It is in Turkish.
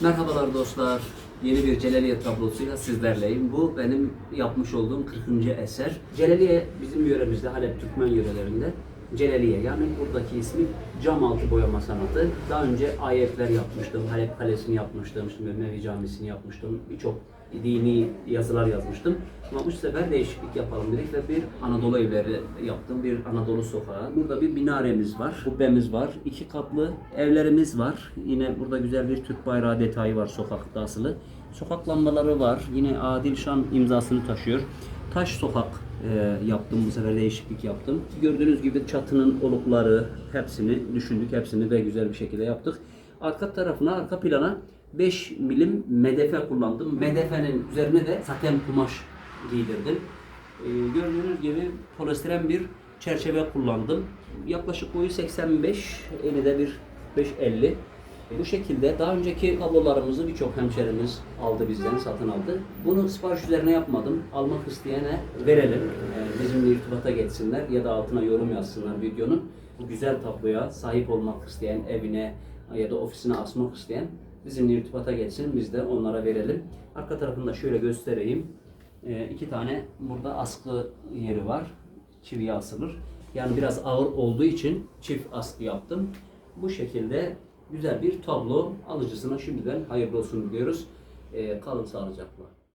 Merhabalar dostlar. Yeni bir Celaliye tablosuyla sizlerleyim. Bu benim yapmış olduğum 40. eser. Celaliye bizim yöremizde Halep Türkmen yörelerinde Celaliye yani buradaki ismi cam altı boyama sanatı. Daha önce ayetler yapmıştım, Halep Kalesi'ni yapmıştım, şimdi Mevi Camisi'ni yapmıştım. Birçok dini yazılar yazmıştım. Ama bu sefer değişiklik yapalım dedik ve bir Anadolu evleri yaptım. Bir Anadolu sokağı. Burada bir minaremiz var, kubbemiz var, iki katlı evlerimiz var. Yine burada güzel bir Türk bayrağı detayı var sokakta asılı. Sokak lambaları var. Yine Adil Şan imzasını taşıyor. Taş sokak e, yaptım bu sefer değişiklik yaptım. Gördüğünüz gibi çatının olukları hepsini düşündük. Hepsini de güzel bir şekilde yaptık. Arka tarafına, arka plana 5 milim medefe kullandım. Medefenin üzerine de saten kumaş giydirdim. Ee, gördüğünüz gibi polistiren bir çerçeve kullandım. Yaklaşık boyu 85, eni de bir 5.50. Bu şekilde daha önceki tablolarımızı birçok hemşerimiz aldı bizden, satın aldı. Bunu sipariş üzerine yapmadım. Almak isteyene verelim. Ee, bizimle irtibata geçsinler ya da altına yorum yazsınlar videonun. Bu güzel tabloya sahip olmak isteyen, evine ya da ofisine asmak isteyen bizimle irtibata geçsin. Biz de onlara verelim. Arka tarafını da şöyle göstereyim. Ee, iki tane burada askı yeri var. Çiviye asılır. Yani biraz ağır olduğu için çift askı yaptım. Bu şekilde güzel bir tablo alıcısına şimdiden hayırlı olsun diyoruz. Ee, kalın sağlıcakla.